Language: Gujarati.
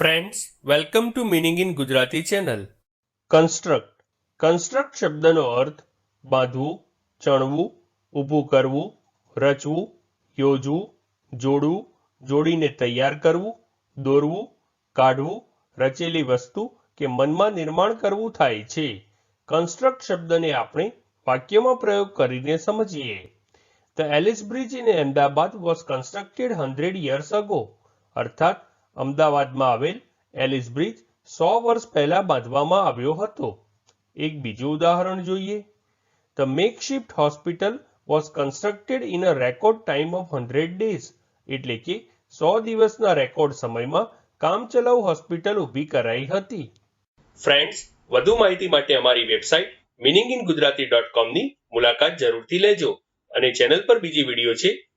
Friends welcome to meaning in Gujarati channel construct construct શબ્દનો અર્થ બાંધવું, ચણવું, ઊભું કરવું, રચવું, યોજવું, જોડવું, જોડીને તૈયાર કરવું, દોરવું, કાઢવું, રચેલી વસ્તુ કે મનમાં નિર્માણ કરવું થાય છે. કન્સ્ટ્રક્ટ શબ્દને આપણે વાક્યમાં પ્રયોગ કરીને સમજીએ. The Ellis Bridge in Ahmedabad was constructed hundred years ago અર્થાત અમદાવાદમાં આવેલ એલિસ બ્રિજ સો વર્ષ પહેલા બાંધવામાં આવ્યો હતો. એક બીજું ઉદાહરણ જોઈએ. The makeshift hospital was constructed in a record time of hundred days એટલે કે સો દિવસના રેકોર્ડ સમયમાં કામચલાઉ હોસ્પિટલ ઊભી કરાઈ હતી. ફ્રેન્ડ્સ વધુ માહિતી માટે અમારી website meaning in Gujarati dot કોમની મુલાકાત જરૂરથી લેજો અને ચેનલ પર બીજી વીડિયો છે